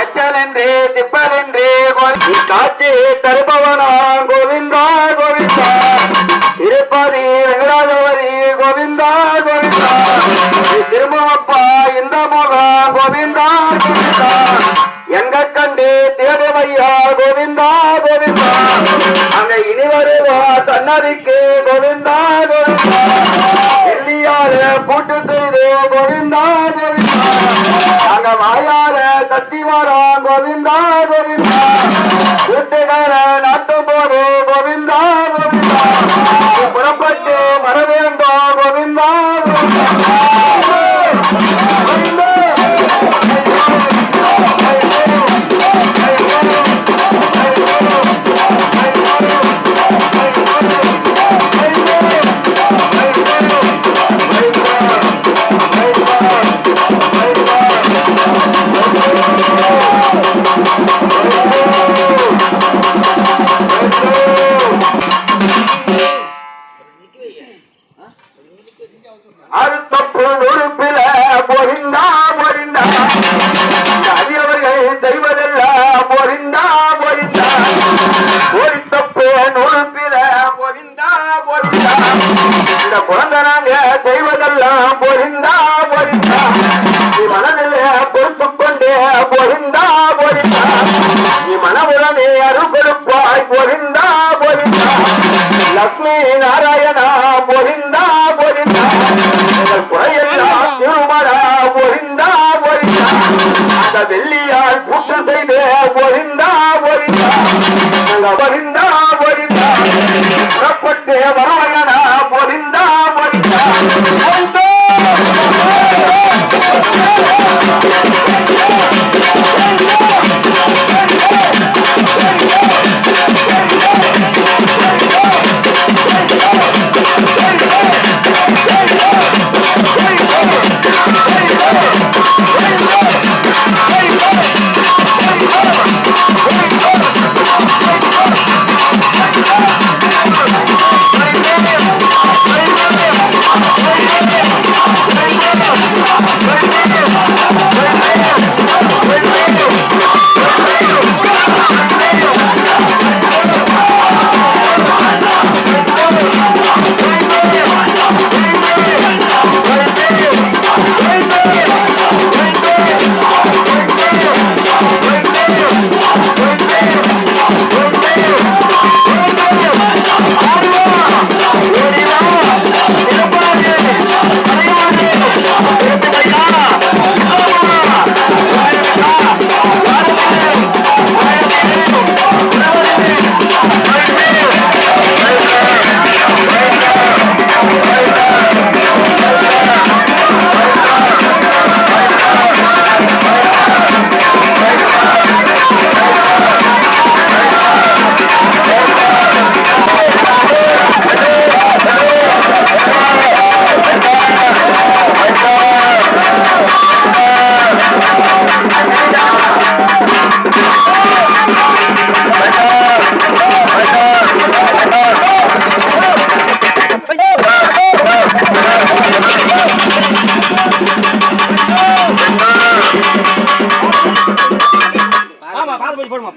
எச்சலென்றே திப்பலென்றே காட்சி தருபவனா கோவிந்தா கோவிந்தா. திருப்பதி வெங்கடாஜபதி கோவிந்தா கோவிந்தா. திருமப்பா இந்த முகா கோவிந்தா கோவிந்தா. எங்க கண்டு தேடுவையா கோவிந்தா கோவிந்தா. அங்க இனி வருவா சன்னதிக்கு கோவிந்தா கோவிந்தா. வெள்ளியாறு பூட்டு பொறிந்தா பொறிந்தா அரியவர்கள் செய்வதெல்லாம் பொறிந்தா பொறிந்தா பொறித்தப்பு உறுப்பில பொறிந்தா பொறிந்தா இந்த குழந்தை நாங்க செய்வதெல்லாம் பொறிந்தா பொறிந்தா மனதில் பொறுத்து கொண்டே பொறிந்தா பொறிந்தா நீ மனமுடனே அருகொடுப்பாய் பொறிந்தா பொறிந்தா லக்ஷ்மி நாராயணா பொறிந்தா பொறிந்தா குறையெல்லாம் திருமணா பொறிந்தா பொறிந்தா அந்த வெள்ளி போடுமா?